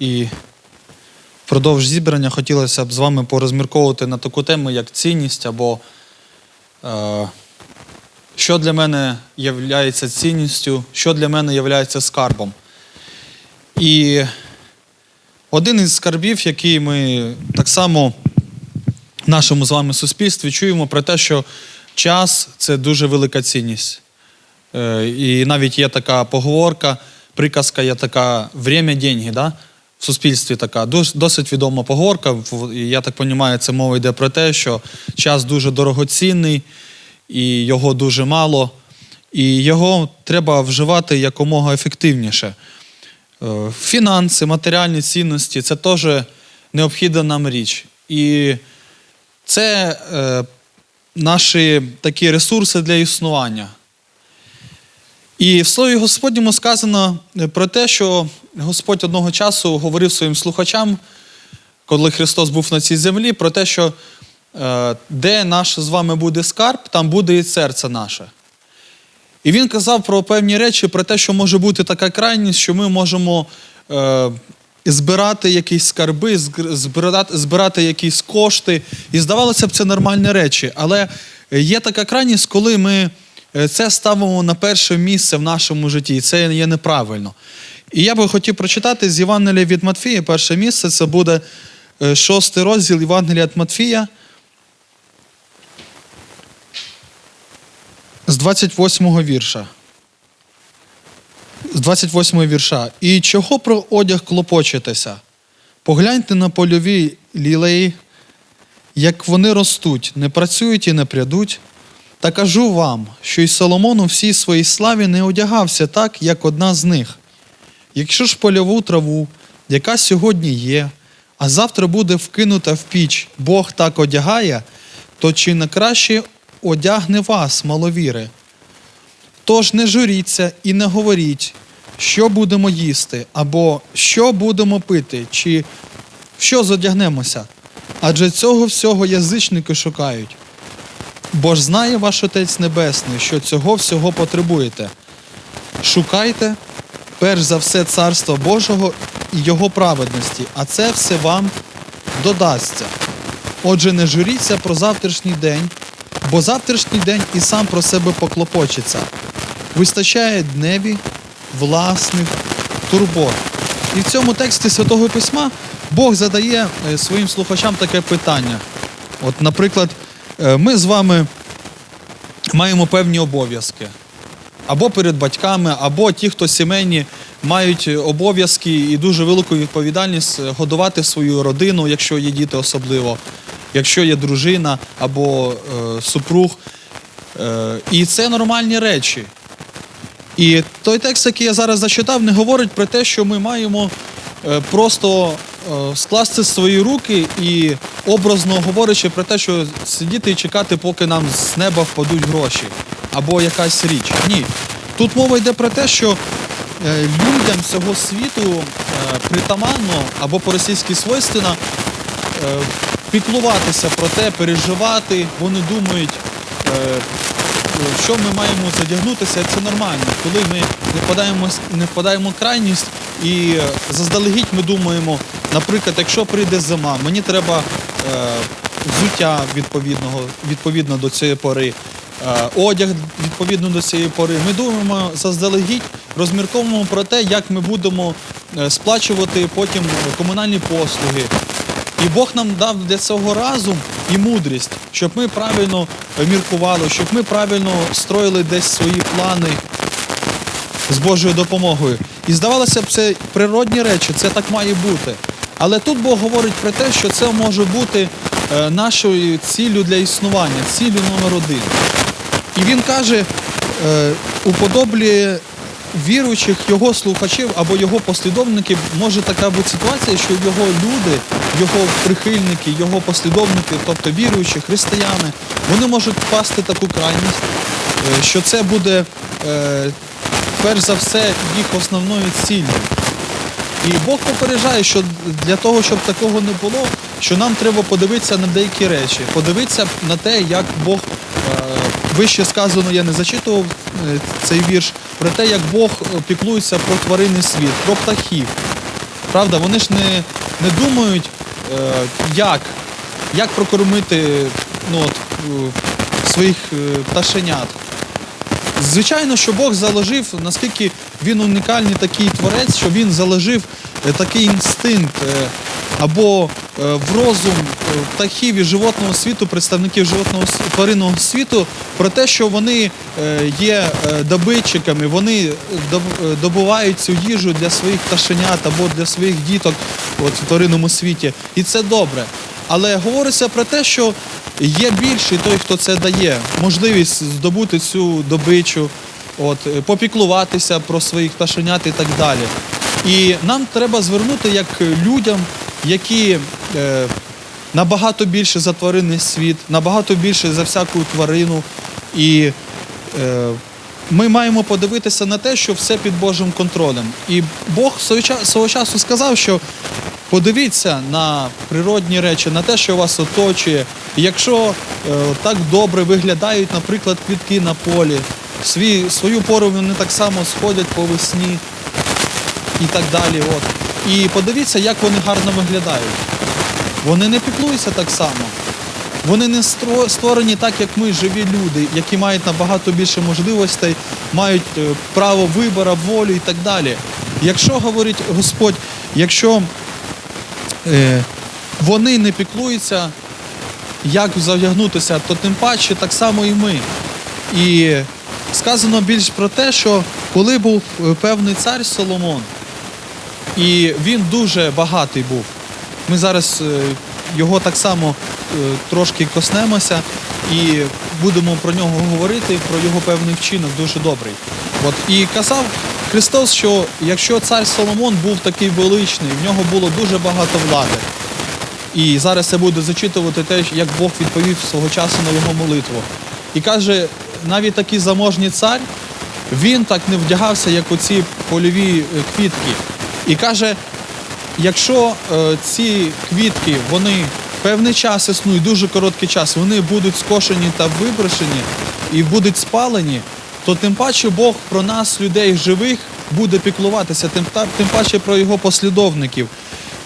І впродовж зібрання хотілося б з вами порозмірковувати на таку тему, як цінність або е, що для мене є цінністю, що для мене є скарбом. І один із скарбів, який ми так само в нашому з вами суспільстві чуємо про те, що час це дуже велика цінність. Е, І навіть є така поговорка, приказка є така время деньги, да? Суспільстві така досить відома поговорка. Я так розумію, це мова йде про те, що час дуже дорогоцінний і його дуже мало, і його треба вживати якомога ефективніше. Е, Фінанси, матеріальні цінності це теж необхідна нам річ. І це е, наші такі ресурси для існування. І в Слові Господньому сказано е, про те, що Господь одного часу говорив своїм слухачам, коли Христос був на цій землі, про те, що е, де наш з вами буде скарб, там буде і серце наше. І він казав про певні речі, про те, що може бути така крайність, що ми можемо е, збирати якісь скарби, збирати, збирати якісь кошти. І здавалося б, це нормальні речі. Але є така крайність, коли ми е, це ставимо на перше місце в нашому житті, і це є неправильно. І я би хотів прочитати з Євангелія від Матфія, перше місце це буде е, шостий розділ Євангелія від Матфія. з 28-го вірша. З 28-го вірша. І чого про одяг клопочетеся? Погляньте на польові лілеї, як вони ростуть, не працюють і не прядуть. Та кажу вам, що й Соломон у всій своїй славі не одягався так, як одна з них. Якщо ж польову траву, яка сьогодні є, а завтра буде вкинута в піч, Бог так одягає, то чи не краще одягне вас, маловіри? Тож не журіться і не говоріть, що будемо їсти, або що будемо пити, чи в що зодягнемося. Адже цього всього язичники шукають. Бо ж знає ваш Отець Небесний, що цього всього потребуєте. Шукайте перш за все Царство Божого і Його праведності, а це все вам додасться. Отже, не журіться про завтрашній день, бо завтрашній день і сам про себе поклопочеться. Вистачає дневі власних турбот. І в цьому тексті Святого Письма Бог задає е, своїм слухачам таке питання. От, наприклад, е, ми з вами маємо певні обов'язки. Або перед батьками, або ті, хто сімейні, мають обов'язки і дуже велику відповідальність е, годувати свою родину, якщо є діти особливо, якщо є дружина або е, супруг. Е, і це нормальні речі. І той текст, який я зараз зачитав, не говорить про те, що ми маємо е, просто е, скласти свої руки і образно говорячи про те, що сидіти і чекати, поки нам з неба впадуть гроші або якась річ. Ні. Тут мова йде про те, що е, людям цього світу е, притаманно або по-російськи свойственно е, піклуватися про те, переживати. Вони думають, що ми маємо задягнутися, це нормально. Коли ми не впадаємо, не впадаємо в крайність і заздалегідь ми думаємо, наприклад, якщо прийде зима, мені треба е, взуття відповідного, відповідно до цієї пори, одяг відповідно до цієї пори. Ми думаємо заздалегідь, розмірковуємо про те, як ми будемо е, сплачувати потім комунальні послуги. І Бог нам дав для цього разум і мудрість, щоб ми правильно міркували, щоб ми правильно строїли десь свої плани з Божою допомогою. І здавалося б, це природні речі, це так має бути. Але тут Бог говорить про те, що це може бути е, нашою ціллю для існування, ціллю номер один. І він каже, е, уподоблює віруючих його слухачів або його послідовників може така бути ситуація, що його люди, його прихильники, його послідовники, тобто віруючі, християни, вони можуть впасти таку крайність, е, що це буде е, перш за все їх основною ціллю. І Бог попереджає, що для того, щоб такого не було, що нам треба подивитися на деякі речі, подивитися на те, як Бог вище сказано, я не зачитував е, цей вірш, про те, як Бог е, піклується про тваринний світ, про птахів. Правда, вони ж не, не думають, е, як, як прокормити ну, от, своїх пташенят. Звичайно, що Бог заложив, наскільки він унікальний такий творець, що він заложив такий інстинкт або в розум е, птахів і животного світу, представників животного тваринного світу, про те, що вони е, є е, добитчиками, вони е, добувають цю їжу для своїх пташенят або для своїх діток от, в тваринному світі. І це добре. Але говориться про те, що є більший той, хто це дає, можливість здобути цю добичу, от, е, попіклуватися про своїх пташенят і так далі. І нам треба звернути як людям, які е, набагато більше за тваринний світ, набагато більше за всяку тварину. І е, ми маємо подивитися на те, що все під Божим контролем. І Бог свого ча- свого часу сказав, що подивіться на природні речі, на те, що вас оточує. Якщо е, так добре виглядають, наприклад, квітки на полі, свій, свою пору вони так само сходять по весні і так далі. От. І подивіться, як вони гарно виглядають. Вони не піклуються так само. Вони не створені так, як ми, живі люди, які мають набагато більше можливостей, мають е, право вибору, волю і так далі. Якщо говорить Господь, якщо е, вони не піклуються, як завдягнутися, то тим паче так само і ми. І сказано більш про те, що коли був е, певний цар Соломон, і він дуже багатий був. Ми зараз е, його так само е, трошки коснемося і будемо про нього говорити, про його певний вчинок дуже добрий. От і казав Христос, що якщо цар Соломон був такий величний, в нього було дуже багато влади. І зараз я буду зачитувати те, як Бог відповів свого часу на його молитву. І каже, навіть такий заможний цар, він так не вдягався, як оці польові е, квітки. І каже, якщо е, ці квітки, вони певний час існують, дуже короткий час, вони будуть скошені та виброшені і будуть спалені, то тим паче Бог про нас, людей живих, буде піклуватися, тим, тим паче про його послідовників.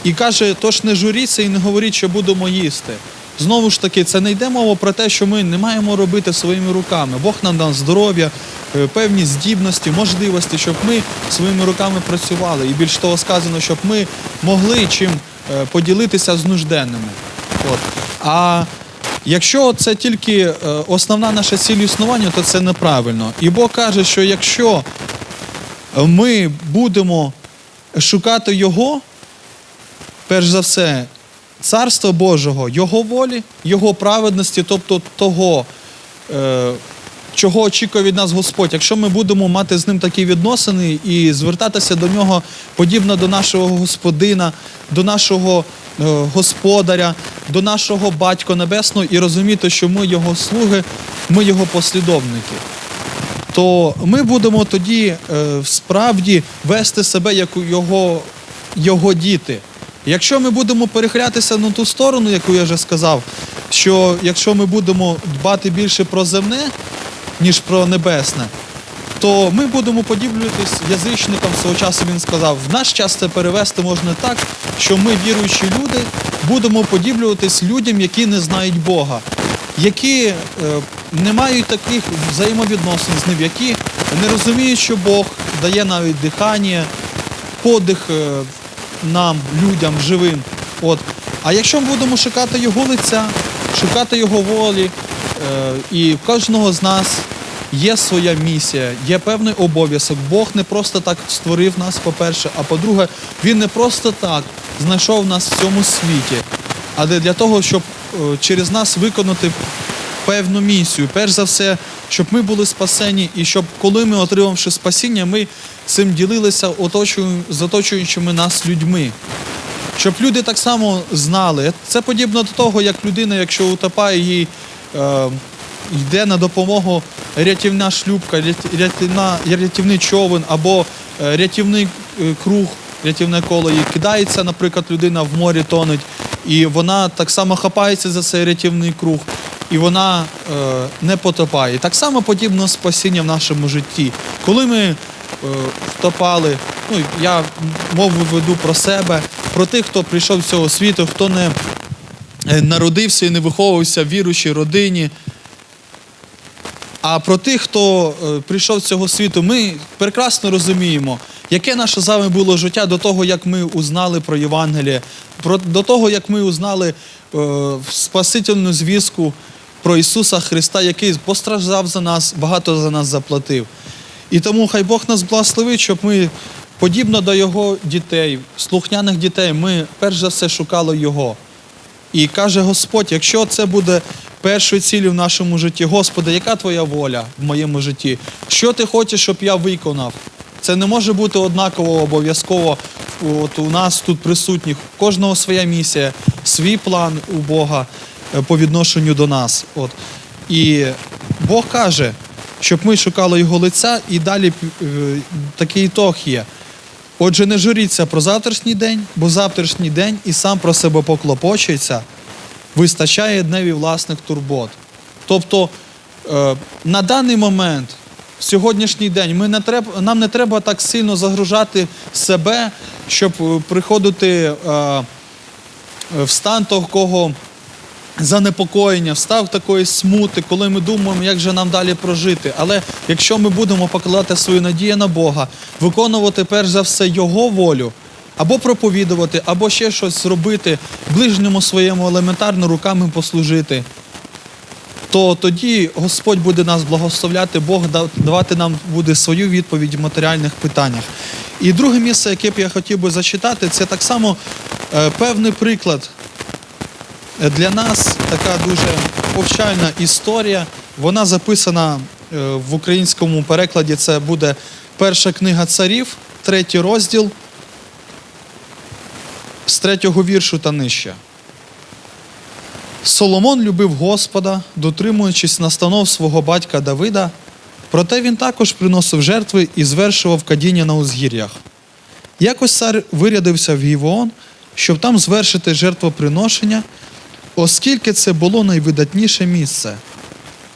І каже, тож не журіться і не говоріть, що будемо їсти. Знову ж таки, це не йде мова про те, що ми не маємо робити своїми руками. Бог нам дав здоров'я, певні здібності, можливості, щоб ми своїми руками працювали. І більш того сказано, щоб ми могли чим е, поділитися з нужденними. От. А якщо це тільки е, основна наша ціль існування, то це неправильно. І Бог каже, що якщо ми будемо шукати Його, перш за все, царства Божого, Його волі, Його праведності, тобто того, е, чого очікує від нас Господь. Якщо ми будемо мати з ним такі відносини і звертатися до нього подібно до нашого господина, до нашого е, господаря, до нашого батька небесного і розуміти, що ми його слуги, ми його послідовники то ми будемо тоді е, справді вести себе як його, його діти. Якщо ми будемо перехилятися на ту сторону, яку я вже сказав, що якщо ми будемо дбати більше про земне, ніж про небесне, то ми будемо подіблюватись язичникам свого часу. Він сказав, в наш час це перевести можна так, що ми, віруючі люди, будемо подіблюватись людям, які не знають Бога, які е, не мають таких взаємовідносин з ним, які не розуміють, що Бог дає навіть дихання, подих е, нам, людям живим. От. А якщо ми будемо шукати його лиця, шукати його волі, і в кожного з нас є своя місія, є певний обов'язок. Бог не просто так створив нас, по-перше, а по-друге, Він не просто так знайшов нас в цьому світі, а для того, щоб е, через нас виконати певну місію. Перш за все, щоб ми були спасені, і щоб коли ми отримавши спасіння, ми цим ділилися з оточуючими нас людьми. Щоб люди так само знали. Це подібно до того, як людина, якщо утопає, е, йде на допомогу рятівна шлюпка, рятівна, рятівний човен або е, рятівний е, круг, рятівне коло їй кидається, наприклад, людина в морі тонуть, і вона так само хапається за цей рятівний круг, і вона е, не потопає. Так само подібно спасіння в нашому житті. Коли ми е, втопали, ну, я мову веду про себе, про тих, хто прийшов з цього світу, хто не е, народився і не виховувався в віруючій родині. А про тих, хто е, прийшов з цього світу, ми прекрасно розуміємо, яке наше з вами було життя до того, як ми узнали про Євангеліє, про, до того, як ми узнали е, спасительну звістку про Ісуса Христа, який постраждав за нас, багато за нас заплатив. І тому хай Бог нас благословить, щоб ми, подібно до Його дітей, слухняних дітей, ми перш за все шукали Його. І каже Господь, якщо це буде першою ціллю в нашому житті, Господи, яка твоя воля в моєму житті? Що ти хочеш, щоб я виконав? Це не може бути однаково обов'язково от у нас тут присутніх. У Кожного своя місія, свій план у Бога е, по відношенню до нас. От. І Бог каже, щоб ми шукали його лиця, і далі е, такий ітог є. Отже, не журіться про завтрашній день, бо завтрашній день і сам про себе поклопочується, вистачає дневі власних турбот. Тобто е, на даний момент, в сьогоднішній день, ми не треба, нам не треба так сильно загружати себе, щоб е, приходити е, в стан такого занепокоєння, в стан такої смути, коли ми думаємо, як же нам далі прожити. Але якщо ми будемо покладати свою надію на Бога, виконувати перш за все Його волю, або проповідувати, або ще щось зробити, ближньому своєму елементарно руками послужити, то тоді Господь буде нас благословляти, Бог да- давати нам буде свою відповідь в матеріальних питаннях. І друге місце, яке б я хотів би зачитати, це так само е, певний приклад для нас така дуже повчальна історія. Вона записана е, в українському перекладі. Це буде перша книга царів, третій розділ з третього віршу та нижче. Соломон любив Господа, дотримуючись настанов свого батька Давида, проте він також приносив жертви і звершував кадіння на узгір'ях. Якось цар вирядився в Гівоон, щоб там звершити жертвоприношення, оскільки це було найвидатніше місце.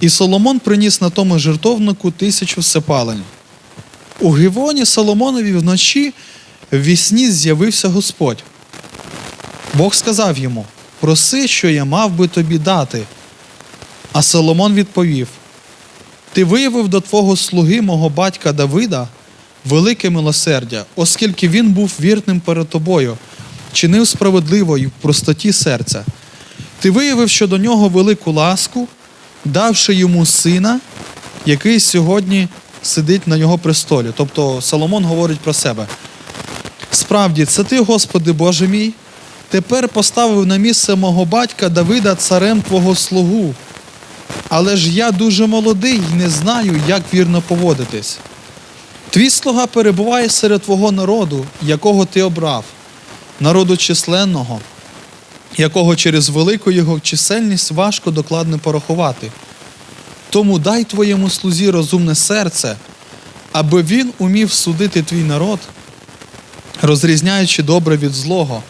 І Соломон приніс на тому жертовнику тисячу всепалень. У Гівоні Соломонові вночі в вісні з'явився Господь. Бог сказав йому: проси, що я мав би тобі дати. А Соломон відповів: Ти виявив до твого слуги мого батька Давида велике милосердя, оскільки він був вірним перед тобою, чинив справедливо й в простоті серця. Ти виявив щодо нього велику ласку, давши йому сина, який сьогодні сидить на його престолі. Тобто Соломон говорить про себе. Справді, це ти, Господи Боже мій, тепер поставив на місце мого батька Давида царем твого слугу. Але ж я дуже молодий і не знаю, як вірно поводитись. Твій слуга перебуває серед твого народу, якого ти обрав, народу численного, якого через велику його чисельність важко докладно порахувати. Тому дай твоєму слузі розумне серце, аби він умів судити твій народ, розрізняючи добре від злого,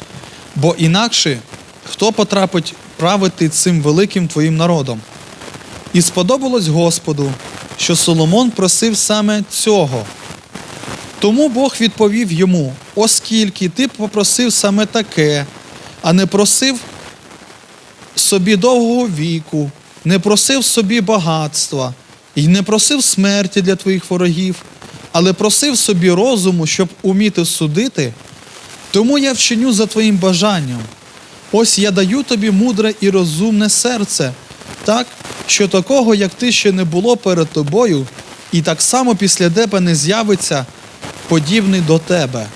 бо інакше хто потрапить правити цим великим твоїм народом? І сподобалось Господу, що Соломон просив саме цього. Тому Бог відповів йому: оскільки ти попросив саме таке, а не просив собі довгого віку, не просив собі багатства і не просив смерті для твоїх ворогів, але просив собі розуму, щоб уміти судити, тому я вчиню за твоїм бажанням. Ось я даю тобі мудре і розумне серце, так, що такого, як ти ще не було перед тобою, і так само після тебе не з'явиться подібний до тебе.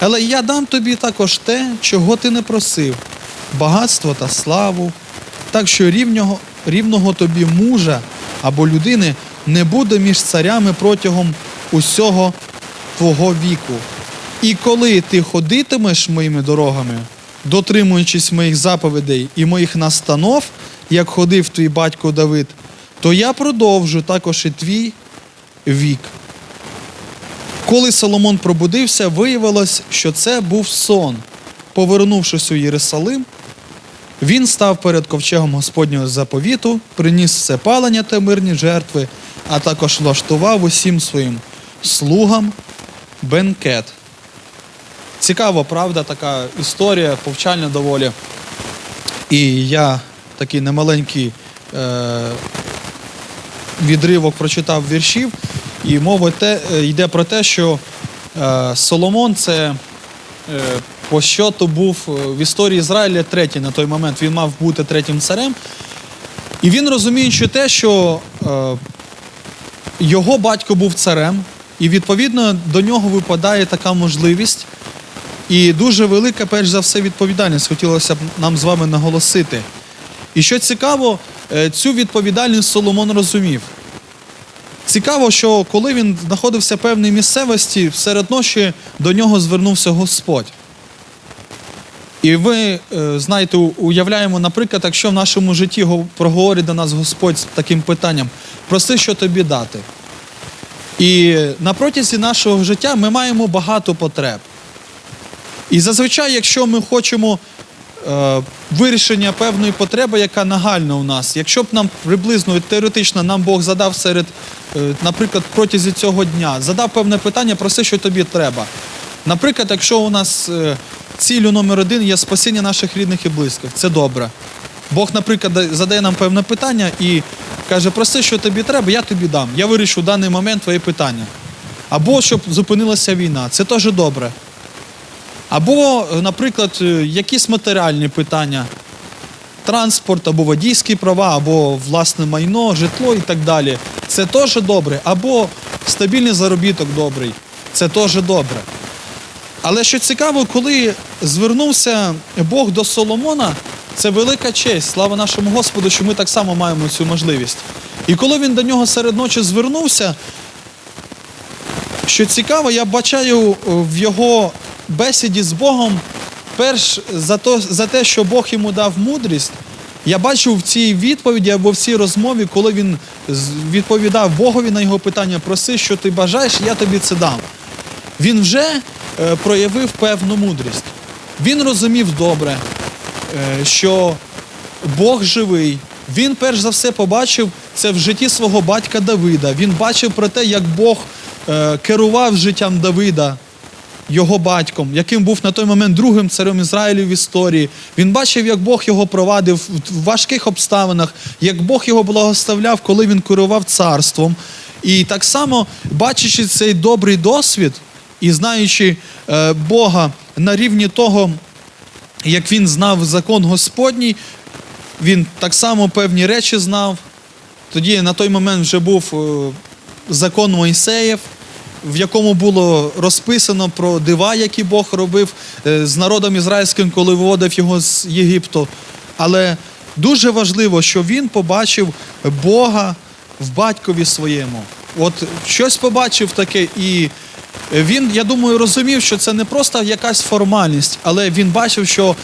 Але я дам тобі також те, чого ти не просив багатство та славу, так що рівного, рівного тобі мужа або людини не буде між царями протягом усього твого віку. І коли ти ходитимеш моїми дорогами, дотримуючись моїх заповідей і моїх настанов, як ходив твій батько Давид, то я продовжу також і твій вік. Коли Соломон пробудився, виявилось, що це був сон. Повернувшись у Єрусалим, він став перед ковчегом Господнього заповіту, приніс все палення та мирні жертви, а також влаштував усім своїм слугам бенкет. Цікава, правда, така історія, повчальна доволі. І я такий немаленький е, відривок прочитав віршів, і мова те, е, йде про те, що е, Соломон це е, по щоту був в історії Ізраїля третій на той момент. Він мав бути третім царем. І він розуміючи те, що його батько був царем, і відповідно до нього випадає така можливість. І дуже велика, перш за все, відповідальність хотілося б нам з вами наголосити. І що цікаво, цю відповідальність Соломон розумів. Цікаво, що коли він знаходився в певній місцевості, серед ночі до нього звернувся Господь. І ви е, знаєте, уявляємо, наприклад, якщо в нашому житті го- проговорить до нас Господь з таким питанням: проси, що тобі дати. І на протязі нашого життя ми маємо багато потреб. І зазвичай, якщо ми хочемо вирішення певної потреби, яка нагальна у нас, якщо б нам приблизно теоретично нам Бог задав серед, е, наприклад, протязі цього дня, задав певне питання, проси, що тобі треба. Наприклад, якщо у нас е, ціллю номер один є спасіння наших рідних і близьких, це добре. Бог, наприклад, задає нам певне питання і каже, проси, що тобі треба, я тобі дам. Я вирішу в даний момент твоє питання. Або щоб зупинилася війна, це теж добре. Або, е, наприклад, е, якісь матеріальні питання, транспорт, або водійські права, або власне майно, житло і так далі. Це теж добре. Або стабільний заробіток добрий. Це теж добре. Але що цікаво, коли звернувся Бог до Соломона, це велика честь. Слава нашому Господу, що ми так само маємо цю можливість. І коли він до нього серед ночі звернувся, що цікаво, я бачаю е, в його бесіді з Богом, перш за, то, за те, що Бог йому дав мудрість, я бачу в цій відповіді або в цій розмові, коли він відповідав Богові на його питання, проси, що ти бажаєш, я тобі це дам. Він вже е, проявив певну мудрість. Він розумів добре, е, що Бог живий. Він перш за все побачив це в житті свого батька Давида. Він бачив про те, як Бог е, керував життям Давида, його батьком, яким був на той момент другим царем Ізраїлю в історії. Він бачив, як Бог його провадив в важких обставинах, як Бог його благословляв, коли він керував царством. І так само, бачачи цей добрий досвід і знаючи е, Бога на рівні того, як він знав закон Господній, він так само певні речі знав. Тоді на той момент вже був е, закон Мойсеєв, в якому було розписано про дива, які Бог робив е, з народом ізраїльським, коли виводив його з Єгипту. Але дуже важливо, що він побачив Бога в батькові своєму. От щось побачив таке, і він, я думаю, розумів, що це не просто якась формальність, але він бачив, що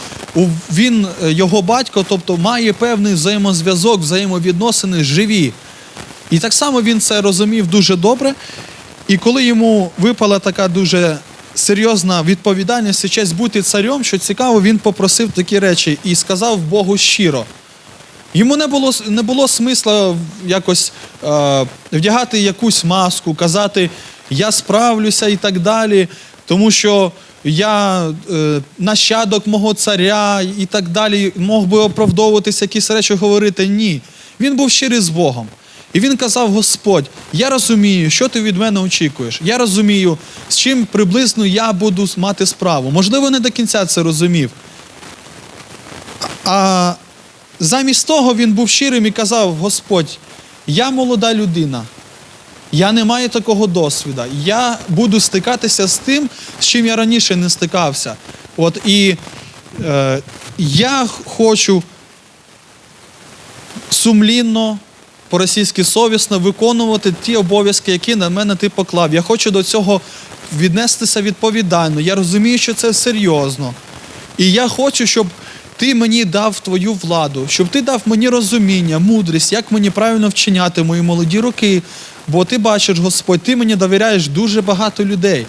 він, е, його батько, тобто має певний взаємозв'язок, взаємовідносини живі. І так само він це розумів дуже добре. І коли йому випала така дуже серйозна відповідальність і честь бути царем, що цікаво, він попросив такі речі і сказав Богу щиро. Йому не було, не було смисла якось е, вдягати якусь маску, казати я справлюся і так далі, тому що я е, нащадок мого царя і так далі, мог би оправдовуватися, якісь речі говорити. Ні. Він був щирий з Богом. І він казав: Господь, я розумію, що ти від мене очікуєш. Я розумію, з чим приблизно я буду мати справу. Можливо, не до кінця це розумів. А замість того він був щирим і казав: Господь, я молода людина, я не маю такого досвіду. Я буду стикатися з тим, з чим я раніше не стикався. От і е, я хочу сумлінно, по-російськи совісно виконувати ті обов'язки, які на мене ти поклав. Я хочу до цього віднестися відповідально. Я розумію, що це серйозно. І я хочу, щоб ти мені дав твою владу, щоб ти дав мені розуміння, мудрість, як мені правильно вчиняти мої молоді роки. Бо ти бачиш, Господь, ти мені довіряєш дуже багато людей.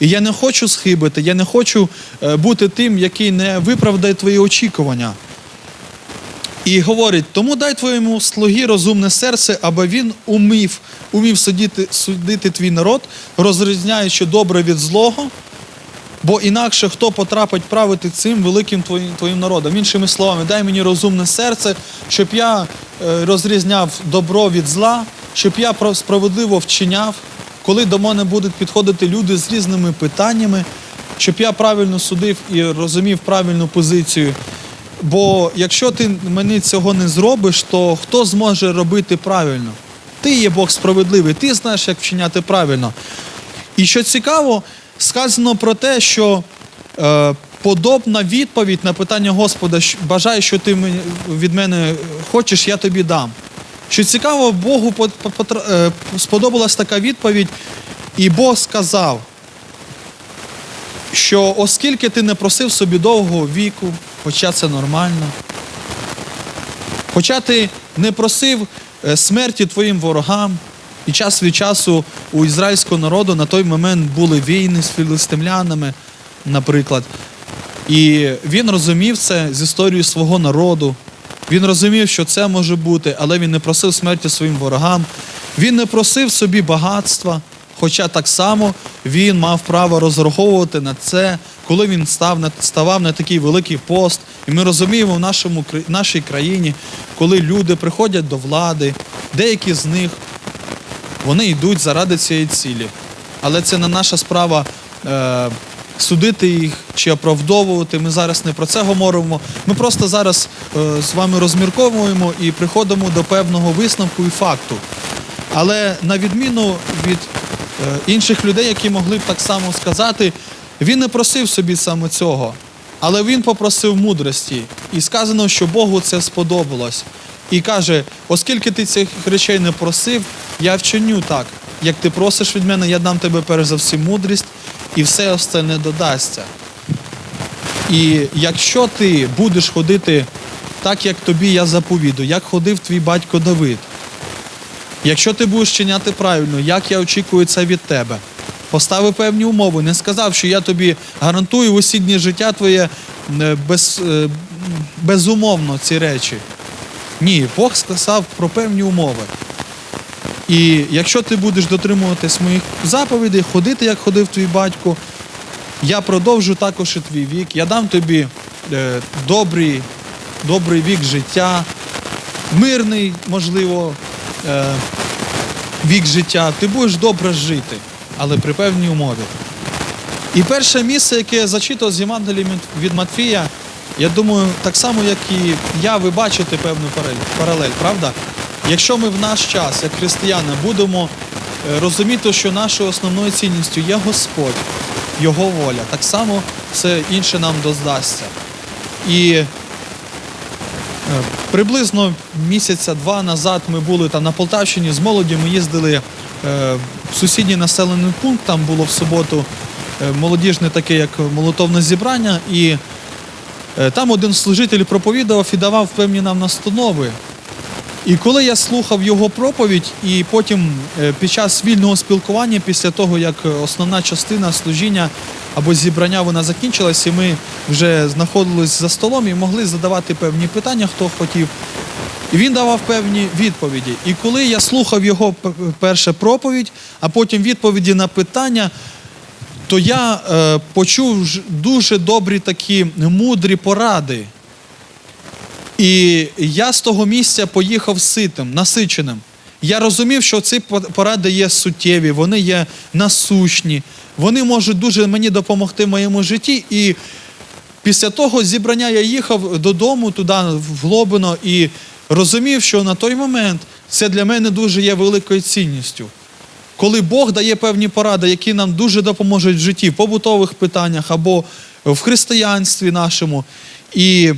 І я не хочу схибити, я не хочу е, бути тим, який не виправдає твої очікування. І говорить: тому дай твоєму слугі розумне серце, аби він умів, умів судити, судити твій народ, розрізняючи добре від злого. Бо інакше хто потрапить правити цим великим твоїм, твоїм народом. Іншими словами, дай мені розумне серце, щоб я е, розрізняв добро від зла, щоб я справедливо вчиняв, коли до мене будуть підходити люди з різними питаннями, щоб я правильно судив і розумів правильну позицію. Бо якщо ти мені цього не зробиш, то хто зможе робити правильно? Ти є Бог справедливий, ти знаєш, як вчиняти правильно. І що цікаво, сказано про те, що е, подобна відповідь на питання Господа, «Щ- бажаю, що ти від мене хочеш, я тобі дам. Що цікаво, Богу е, сподобалась така відповідь, і Бог сказав, що оскільки ти не просив собі довгого віку, хоча це нормально, хоча ти не просив е, смерті твоїм ворогам, і час від часу у ізраїльського народу на той момент були війни з філистимлянами, наприклад. І він розумів це з історією свого народу. Він розумів, що це може бути, але він не просив смерті своїм ворогам. Він не просив собі багатства, хоча так само він мав право розраховувати на це, коли він став на, ставав на такий великий пост. І ми розуміємо в нашому, нашій країні, коли люди приходять до влади, деякі з них вони йдуть заради цієї цілі. Але це не наша справа е, судити їх чи оправдовувати. Ми зараз не про це говоримо. Ми просто зараз е, з вами розмірковуємо і приходимо до певного висновку і факту. Але на відміну від е, інших людей, які могли б так само сказати, він не просив собі саме цього, але він попросив мудрості. І сказано, що Богу це сподобалось. І каже: оскільки ти цих речей не просив, я вчиню так. Як ти просиш від мене, я дам тебе перш за все мудрість, і все остальне додасться. І якщо ти будеш ходити так, як тобі я заповідую, як ходив твій батько Давид, Якщо ти будеш чиняти правильно, як я очікую це від тебе, поставив певні умови, не сказав, що я тобі гарантую усі життя твоє е, без, е, безумовно ці речі. Ні, Бог сказав про певні умови. І якщо ти будеш дотримуватись моїх заповідей, ходити, як ходив твій батько, я продовжу також і твій вік, я дам тобі е, добрий, добрий вік життя, мирний, можливо, е, вік життя, ти будеш добре жити, але при певній умові. І перше місце, яке я зачитав з Євангелії від- Матфія, я думаю, так само, як і я, ви бачите певну паралель- правда? Якщо ми в наш час, як християни, будемо е, розуміти, що нашою основною цінністю є Господь, Його воля, так само все інше нам доздасться. І Е, Приблизно місяця два назад ми були там на Полтавщині з молоді. Ми їздили е, сусідній населений пункт. Там було в суботу е, молодіжне таке, як молотовне зібрання. І е, там один служитель проповідував і давав певні нам настанови. І коли я слухав його проповідь, і потім е, під час вільного спілкування, після того як основна частина служіння або зібрання вона закінчилась, і ми вже знаходились за столом і могли задавати певні питання, хто хотів. І він давав певні відповіді. І коли я слухав його п- перше проповідь, а потім відповіді на питання, то я е, почув дуже добрі такі мудрі поради. І я з того місця поїхав ситим, насиченим. Я розумів, що ці поради є суттєві, вони є насущні, вони можуть дуже мені допомогти в моєму житті. І після того зібрання я їхав додому, туди, в Глобино, і розумів, що на той момент це для мене дуже є великою цінністю. Коли Бог дає певні поради, які нам дуже допоможуть в житті, в побутових питаннях або в християнстві нашому. І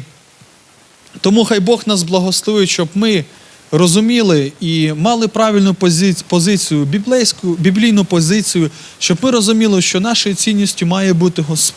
тому хай Бог нас благословить, щоб ми розуміли і мали правильну пози- позицію, біблейську, біблійну позицію, щоб ми розуміли, що нашою цінністю має бути Господь.